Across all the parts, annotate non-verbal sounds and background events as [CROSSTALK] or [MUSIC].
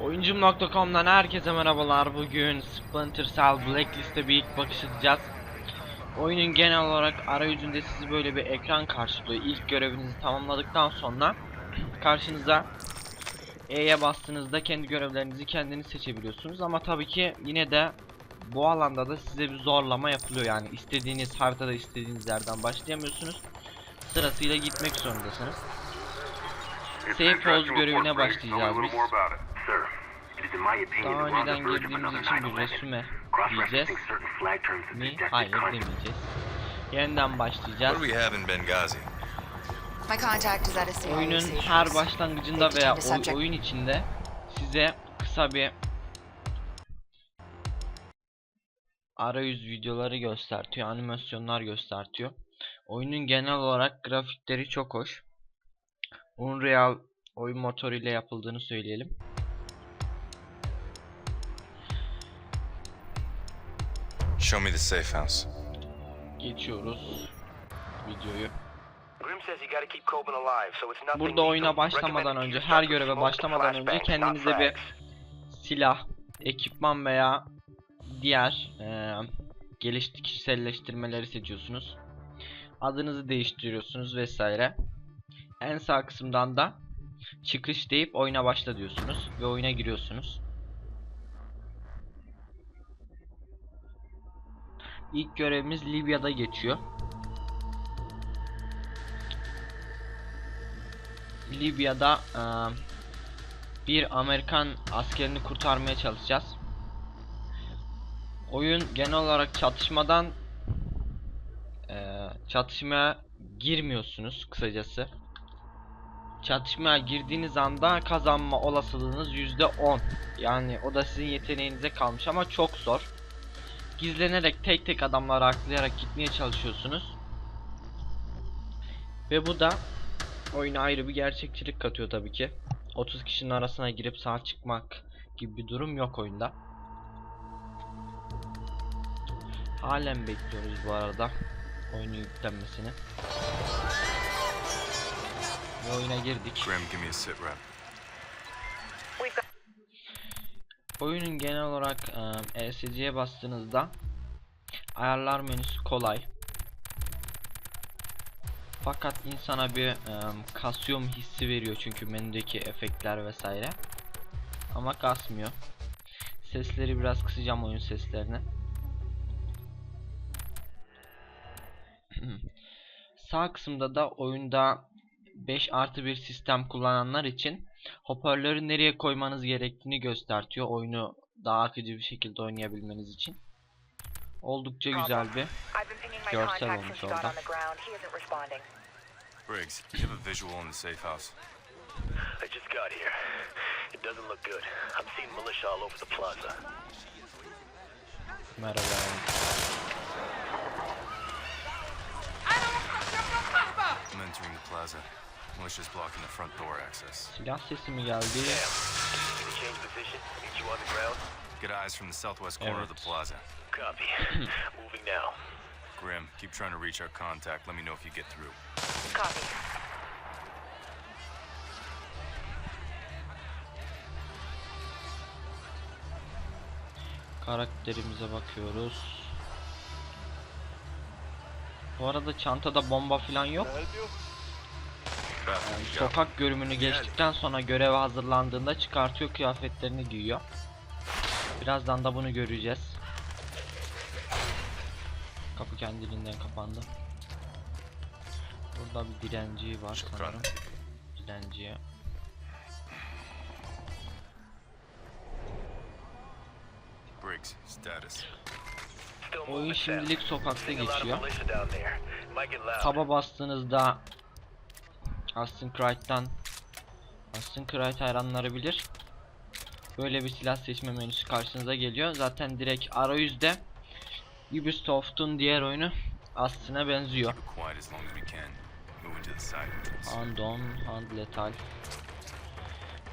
Oyuncum.com'dan herkese merhabalar. Bugün Splinter Cell Blacklist'e bir ilk bakış atacağız. Oyunun genel olarak arayüzünde sizi böyle bir ekran karşılıyor. İlk görevinizi tamamladıktan sonra karşınıza E'ye bastığınızda kendi görevlerinizi kendiniz seçebiliyorsunuz. Ama tabii ki yine de bu alanda da size bir zorlama yapılıyor. Yani istediğiniz haritada istediğiniz yerden başlayamıyorsunuz. Sırasıyla gitmek zorundasınız. Safe House görevine başlayacağız biz. Daha önceden girdiğimiz için bir resume diyeceğiz mi? Hayır demeyeceğiz. Yeniden başlayacağız. What do we have in Benghazi? My contact is at a CIA Oyunun her başlangıcında veya oy- oyun içinde size kısa bir arayüz videoları göstertiyor, animasyonlar göstertiyor. Oyunun genel olarak grafikleri çok hoş. Unreal oyun motoru ile yapıldığını söyleyelim. Show me the safe house. Geçiyoruz videoyu. Grim says you gotta keep Coben alive, so it's nothing Burada oyuna başlamadan önce her göreve başlamadan önce kendinize bir silah, ekipman veya diğer eee geliş kişiselleştirmeleri seçiyorsunuz. Adınızı değiştiriyorsunuz vesaire. En sağ kısımdan da çıkış deyip oyuna başla diyorsunuz ve oyuna giriyorsunuz. İlk görevimiz Libya'da geçiyor. Libya'da eee, bir Amerikan askerini kurtarmaya çalışacağız. Oyun genel olarak çatışmadan eee, çatışmaya girmiyorsunuz kısacası. Çatışmaya girdiğiniz anda kazanma olasılığınız %10. Yani o da sizin yeteneğinize kalmış ama çok zor. Gizlenerek tek tek adamları aklayarak gitmeye çalışıyorsunuz. Ve bu da oyuna ayrı bir gerçekçilik katıyor tabii ki. 30 kişinin arasına girip sağ çıkmak gibi bir durum yok oyunda. Halen bekliyoruz bu arada oyunun yüklenmesini. Ve oyuna girdik. Grim, give me a sit rep. Oyunun genel olarak e, ESC'ye bastığınızda ayarlar menüsü kolay. Fakat insana bir e, kasıyor mu hissi veriyor çünkü menüdeki efektler vesaire. Ama kasmıyor. Sesleri biraz kısacağım oyun seslerini. [CLEARS THROAT] Sağ kısımda da oyunda 5 artı bir sistem kullananlar için hoparlörü nereye koymanız gerektiğini göstertiyor oyunu daha akıcı bir şekilde oynayabilmeniz için. Oldukça güzel bir görsel olmuş orada. Briggs, you have a visual on the safe house. I just got here. It doesn't look good. I'm seeing militia all over the plaza. Merhaba. I'm entering the plaza. Militia's blocking the front door access. Silah sesi mi geldi? Can you change position? Meet you on the ground? Get eyes from the southwest corner of the plaza. Copy. Hmm. Moving now. Grim, keep trying to reach our contact. Let me know if you get through. Copy. Karakterimize bakıyoruz. Bu arada çantada bomba falan yok. Yani sokak görümünü geçtikten sonra göreve hazırlandığında çıkartıyor kıyafetlerini giyiyor. Birazdan da bunu göreceğiz. Kapı kendiliğinden kapandı. Burada bir direnci var sanırım. Direnciye. Briggs, status. Oyun şimdilik sokakta geçiyor. Taba bastığınızda Assassin's Creed'den Assassin's Creed hayranları bilir. Böyle bir silah seçme menüsü karşınıza geliyor. Zaten direkt arayüzde Ubisoft'un diğer oyunu Assassin'e benziyor. Entrance. Andon, Hand Lethal.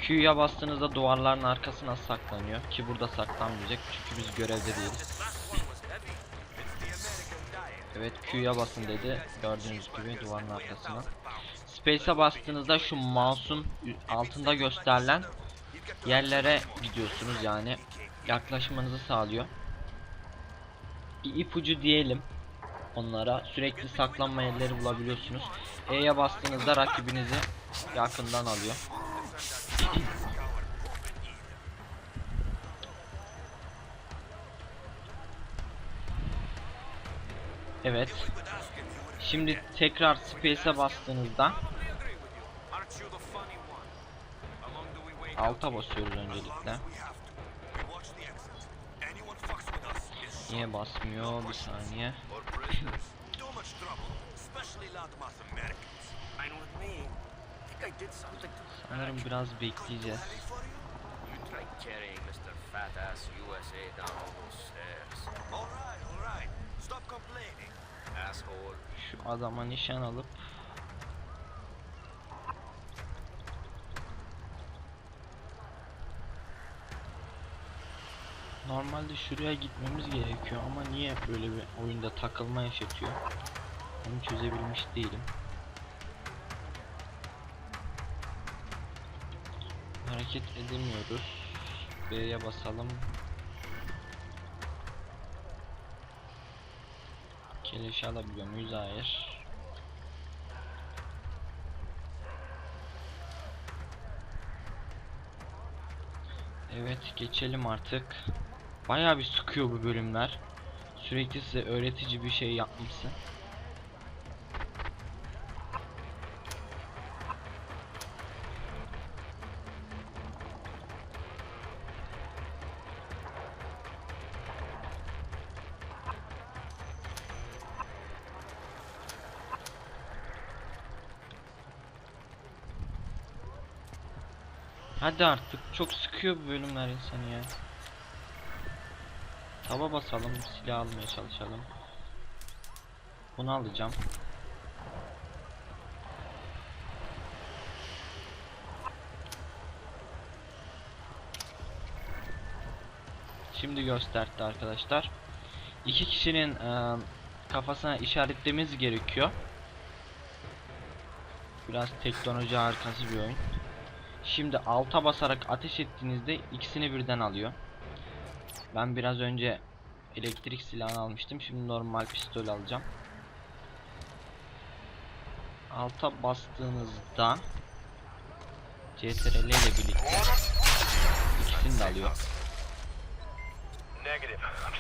Q'ya bastığınızda duvarların arkasına saklanıyor ki burada saklanmayacak çünkü biz görevde değiliz. Evet Q'ya basın dedi. Gördüğünüz gibi duvarın arkasına. Space'e bastığınızda şu mouse'un altında gösterilen yerlere gidiyorsunuz yani yaklaşmanızı sağlıyor. Bir ipucu diyelim onlara sürekli saklanma yerleri bulabiliyorsunuz. E'ye bastığınızda rakibinizi yakından alıyor. Evet. Şimdi tekrar space'e bastığınızda alta basıyoruz öncelikle. Niye basmıyor? Bir saniye. Sanırım biraz bekleyeceğiz. You try carrying Mr. Normalde şuraya gitmemiz gerekiyor ama niye böyle bir oyunda takılma yaşatıyor? Onu çözebilmiş değilim. Hareket edemiyoruz. B'ye basalım. Keleşi alabiliyor muyuz? Hayır. Evet geçelim artık. Bayağı bir sıkıyor bu bölümler. Sürekli size öğretici bir şey yapmışsın. Hadi artık çok sıkıyor bu bölümler insanı ya. Tava basalım, silah almaya çalışalım. Bunu alacağım. Şimdi gösterdi arkadaşlar. İki kişinin eee, kafasına işaretlememiz gerekiyor. Biraz teknoloji harikası bir oyun. Şimdi alta basarak ateş ettiğinizde ikisini birden alıyor. Ben biraz önce elektrik silahını almıştım. Şimdi normal pistol alacağım. Alta bastığınızda CTRL ile birlikte ikisini de alıyor. Negative. I'm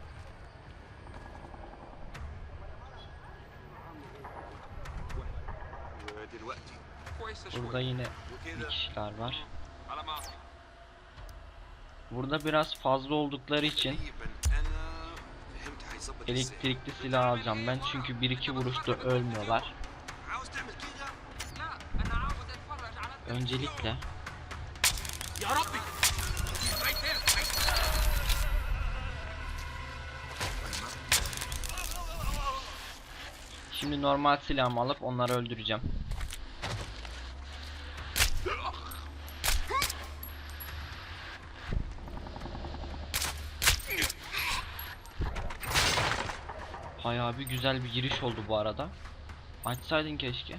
[CLEARS THROAT] Burada yine bitişler var. Burada biraz fazla oldukları için elektrikli silah alacağım ben çünkü bir iki vuruşta ölmüyorlar. Öncelikle Şimdi normal silahımı alıp onları öldüreceğim. Bayağı bir güzel bir giriş oldu bu arada. Açsaydın keşke.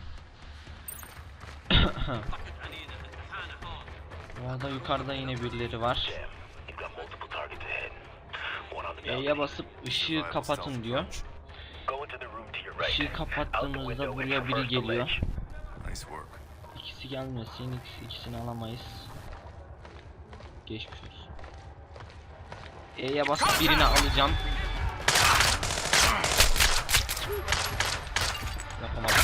bu arada yukarıda yine birileri var. E'ye basıp ışığı kapatın diyor. Işığı kapattığımızda buraya biri geliyor. İkisi gelmesin, ikisi, ikisini alamayız. Geçmiş olsun. E'ye basıp birini alacağım. Yapamadım.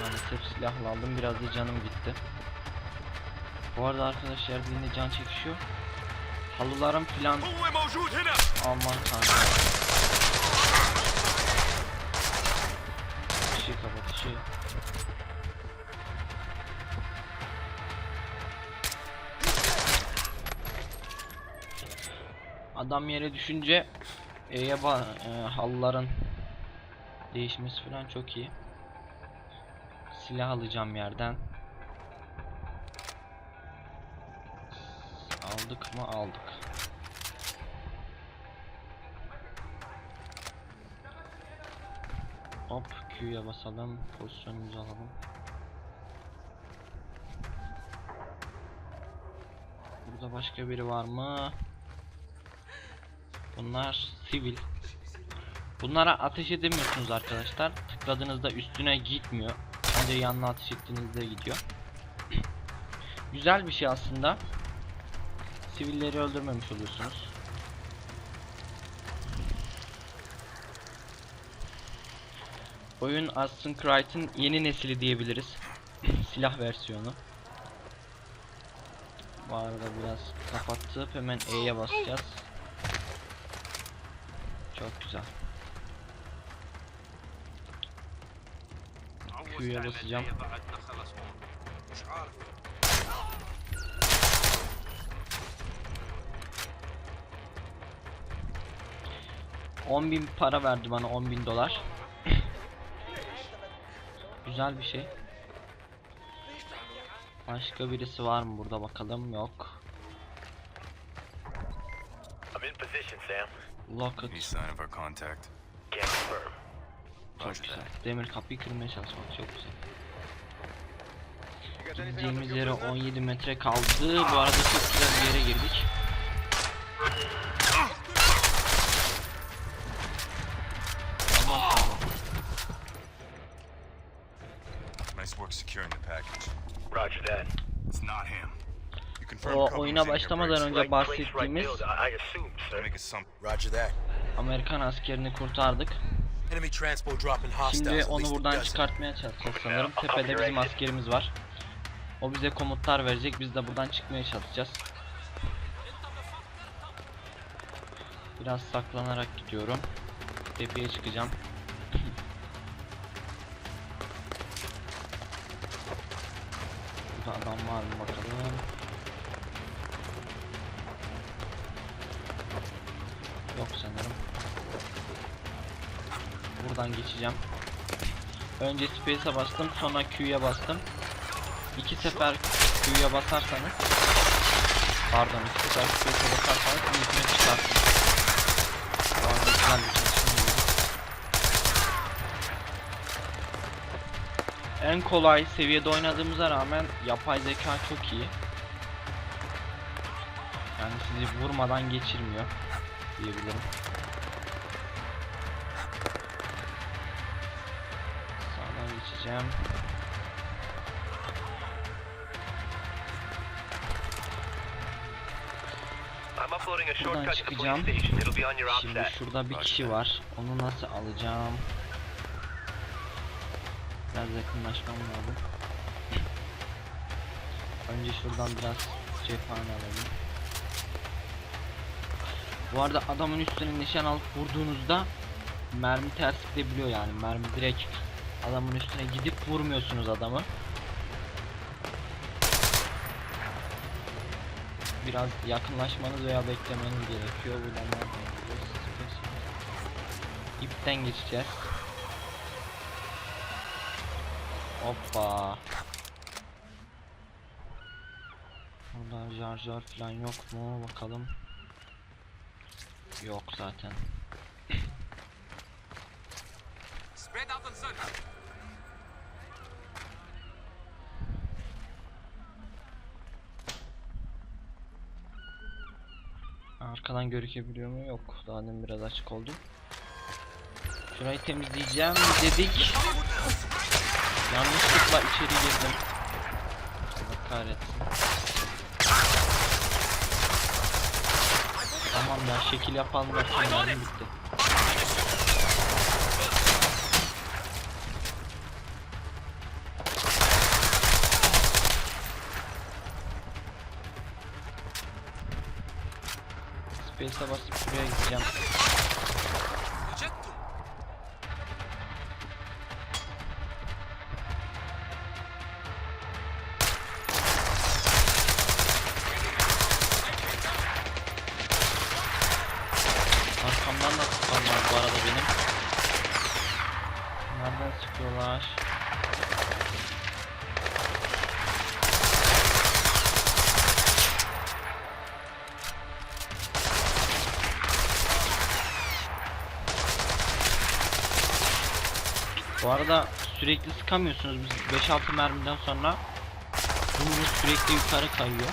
Maalesef silahla aldım, biraz da canım gitti. Bu arada arkadaşlar yine can çekişiyor. Halılarım filan aman tanrım. Işığı kapat ışığı. Adam yere düşünce E'ye e, halıların değişmesi falan çok iyi. Silah alacağım yerden. Aldık mı aldık. Hop Q'ya basalım. Pozisyonumuzu alalım. Burada başka biri var mı? Bunlar sivil. Bunlara ateş edemiyorsunuz arkadaşlar. Tıkladığınızda üstüne gitmiyor. Sadece yanına ateş ettiğinizde gidiyor. [CLEARS THROAT] Güzel bir şey aslında. Sivilleri öldürmemiş oluyorsunuz. Oyun Assassin's Creed'in yeni nesili diyebiliriz. [CLEARS THROAT] Silah versiyonu. Bu arada biraz kapatıp hemen E'ye basacağız. Çok güzel. Q'ya basacağım. On bin para verdi bana on bin dolar. [LAUGHS] güzel bir şey. Başka birisi var mı burada bakalım yok. Sam. Any Locket sign of our contact? Can't confirm. çok Roger güzel. Demir kapıyı kırmaya çalışmak çok güzel. Gideceğimiz yere 17 metre kaldı. Bu arada çok güzel bir yere girdik. Aman tanrım. Nice work securing the package. Roger that. It's not him. You confirm O oyuna başlamadan önce bahsettiğimiz Amerikan askerini kurtardık. Şimdi onu buradan çıkartmaya çalışacağız sanırım. Tepede bizim askerimiz var. O bize komutlar verecek. Biz de buradan çıkmaya çalışacağız. Biraz saklanarak gidiyorum. Tepeye çıkacağım. [LAUGHS] Burada adam var mı bakalım. Yok sanırım. Buradan geçeceğim. Önce space'e bastım, sonra Q'ya bastım. İki sefer Q'ya basarsanız Pardon, iki sefer space'e basarsanız mümkün çıkarsınız. Bu arada oldu. En kolay seviyede oynadığımıza rağmen yapay zeka çok iyi. Yani sizi vurmadan geçirmiyor diyebilirim. Sağdan geçeceğim. Buradan çıkacağım. Şimdi şurada bir kişi var. Onu nasıl alacağım? Biraz yakınlaşmam lazım. Önce şuradan biraz cephane alalım. Bu arada adamın üstüne nişan alıp vurduğunuzda mermi ters gidebiliyor yani. Mermi direkt adamın üstüne gidip vurmuyorsunuz adamı. Biraz yakınlaşmanız veya beklemeniz gerekiyor. Buradan? İpten geçeceğiz. Hoppa. Burada şarjör falan yok mu? Bakalım. Yok zaten. Spread out and search. Arkadan görükebiliyor mu? Yok. Daha demin biraz açık oldu. Şurayı temizleyeceğim dedik. Yanlışlıkla içeri girdim. Allah kahretsin. Ya şekil derken mermim bitti. Space'e basıp şuraya gideceğim. Bu arada sürekli sıkamıyorsunuz. Biz 5-6 mermiden sonra Yumruk sürekli yukarı kayıyor.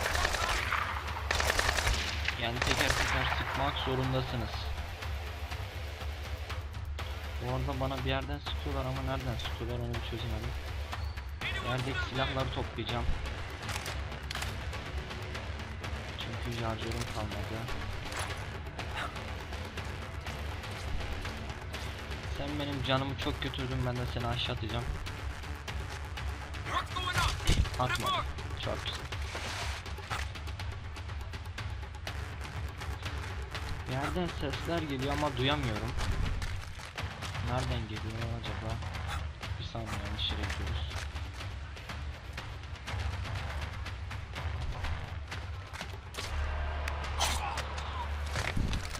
Yani teker teker sıkmak zorundasınız. Bu arada bana bir yerden sıkıyorlar ama nereden sıkıyorlar onu bir çözemedim. Yerdeki silahları toplayacağım. Çünkü şarjörüm kalmadı. Sen benim canımı çok götürdün ben de seni aşağı atacağım. Atma. Çok güzel. Yerden sesler geliyor ama duyamıyorum. Nereden geliyor acaba? Bir saniye yanlış yere gidiyoruz.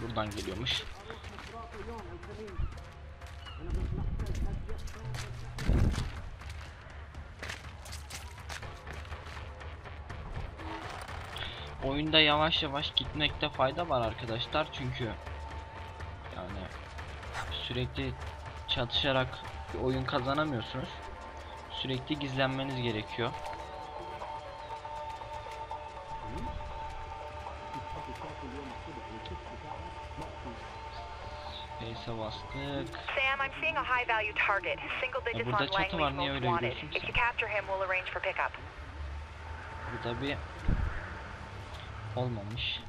Buradan geliyormuş. Oyunda yavaş yavaş gitmekte fayda var arkadaşlar çünkü yani sürekli çatışarak bir oyun kazanamıyorsunuz. Sürekli gizlenmeniz gerekiyor. Space'e bastık. Sam, I'm seeing a high value target. Single digits on Langley's most öyle wanted. If you capture him, we'll arrange for pickup. Burada bir olmamış.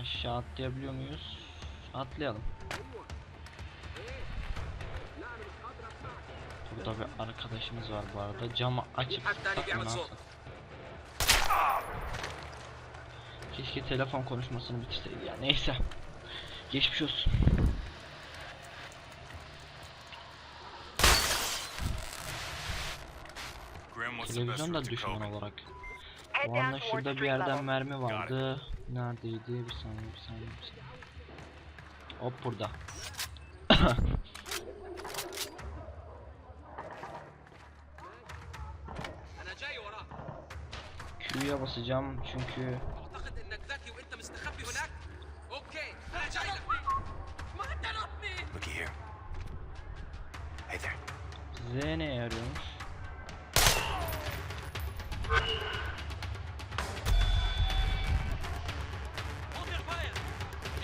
Aşağı atlayabiliyor muyuz? Atlayalım. Burada bir arkadaşımız var bu arada. Camı açıp yapsak? Keşke telefon konuşmasını bitirseydi ya. Neyse. Geçmiş olsun. Televizyon da düşman olarak. Valla şurada bir yerden mermi vardı. Neredeydi? Bir saniye, bir saniye, bir saniye. Hop burada. Q'ya basacağım çünkü Size ne yarıyormuş?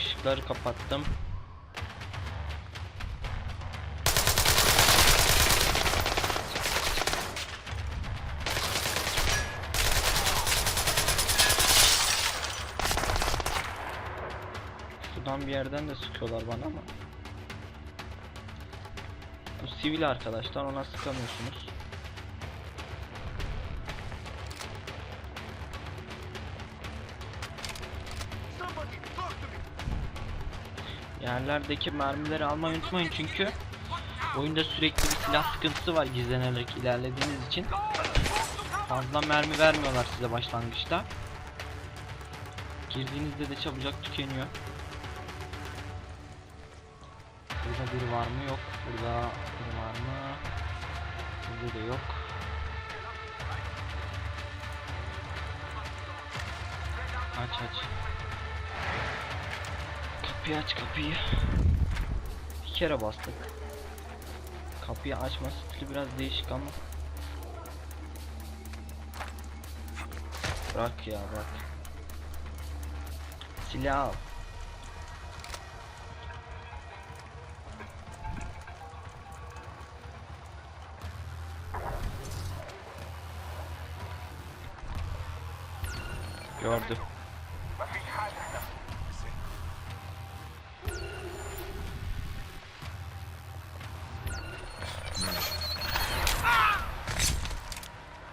Işıkları kapattım. Şuradan bir yerden de sıkıyorlar bana ama. Bu sivil arkadaşlar ona sıkamıyorsunuz. Yerlerdeki mermileri almayı unutmayın çünkü oyunda sürekli bir silah sıkıntısı var gizlenerek ilerlediğiniz için. Fazla mermi vermiyorlar size başlangıçta. Girdiğinizde de çabucak tükeniyor. Burada biri var mı? Yok. Burada biri var mı? Burada da yok. Aç aç. Kapıyı aç kapıyı. Bir kere bastık. Kapıyı açma stili biraz değişik ama. Bırak ya bırak. Silah al. Gördü.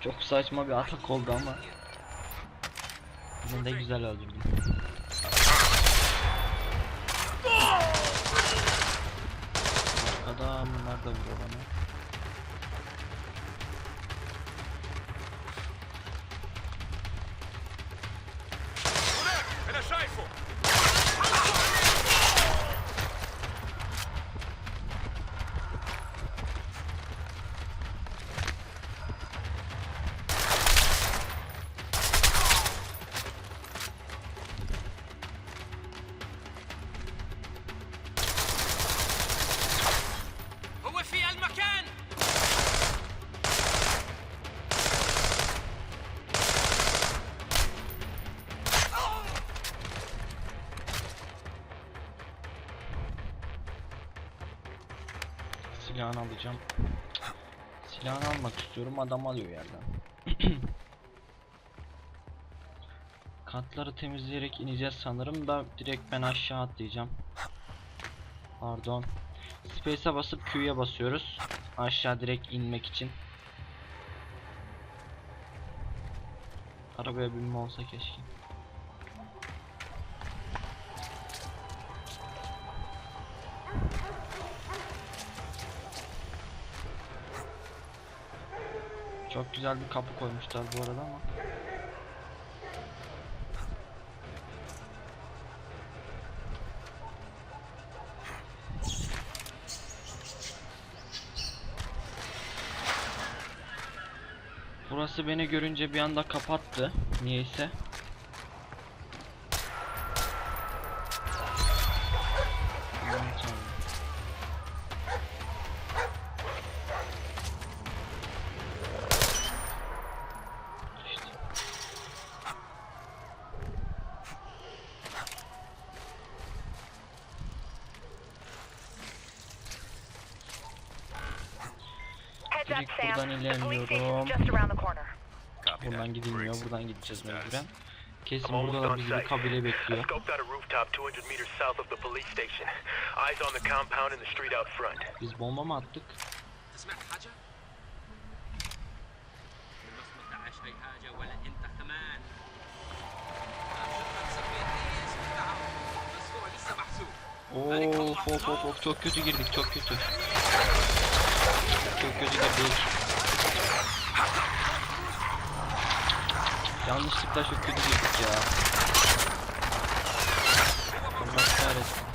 Çok saçma bir atak oldu ama. Yine de güzel öldürdüm. Arkada bunlar da vuruyor bana. Silahını alacağım. Silahını almak istiyorum adam alıyor yerden. [CLEARS THROAT] Katları temizleyerek ineceğiz sanırım da direkt ben aşağı atlayacağım. Pardon. Space'e basıp Q'ya basıyoruz. Aşağı direkt inmek için. Arabaya binme olsa keşke. Güzel bir kapı koymuşlar bu arada ama. Burası beni görünce bir anda kapattı. Niyeyse. gidilmiyor. Buradan gideceğiz mecburen. Kesin burada bizi kabile bekliyor. Biz bomba mı attık? Of of of çok kötü girdik çok kötü. Çok kötü girdik. Yanlışlıkla çok kötü girdik ya. Allah kahretsin.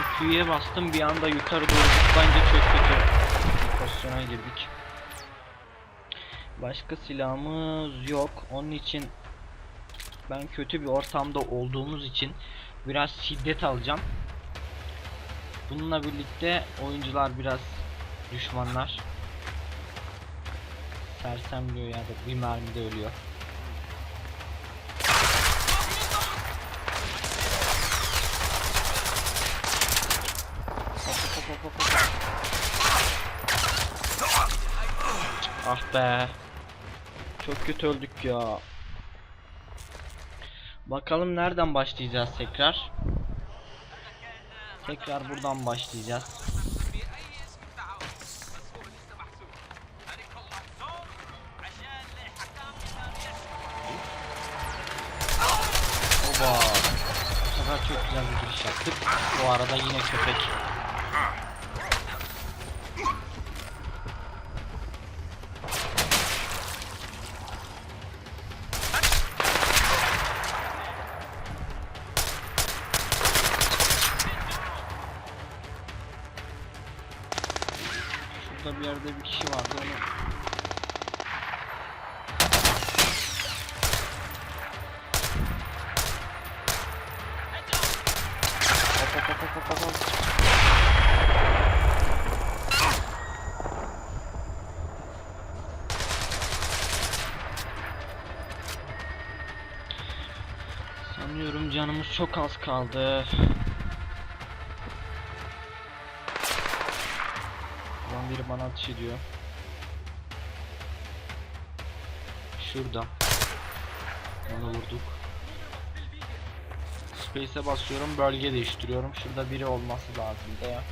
Ben Q'ye bastım bir anda yukarı doğru zıplayınca çok kötü bir pozisyona girdik. Başka silahımız yok. Onun için ben kötü bir ortamda olduğumuz için biraz şiddet alacağım. Bununla birlikte oyuncular biraz düşmanlar. Sersemliyor ya da bir mermide ölüyor. hop hop hop. Ah be. Çok kötü öldük ya. Bakalım nereden başlayacağız tekrar. Tekrar buradan başlayacağız. Oba. Bu sefer çok güzel bir giriş yaptık. Bu arada yine köpek Şurada canımız çok az kaldı. Ulan biri bana ateş ediyor. Şurada. Onu vurduk. Space'e basıyorum, bölge değiştiriyorum. Şurada biri olması lazım ya.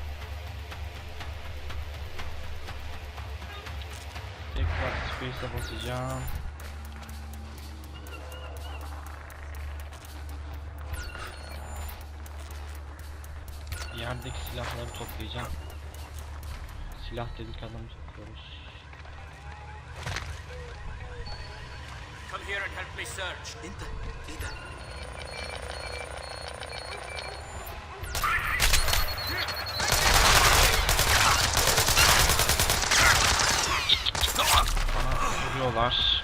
Tekrar Space'e basacağım. Elimdeki silahları toplayacağım. Silah dedik adamı topluyoruz. Come here and help me search. Inta, Ida. Bana vuruyorlar.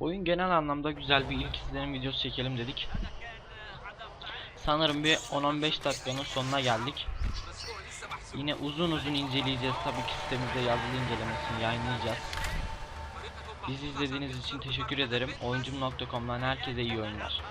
Oyun genel anlamda güzel bir ilk izlenim videosu çekelim dedik. Sanırım bir 10-15 dakikanın sonuna geldik. Yine uzun uzun inceleyeceğiz. Tabii ki sitemizde yazılı incelemesini yayınlayacağız. Bizi izlediğiniz için teşekkür ederim. Oyuncum.com'dan herkese iyi oyunlar.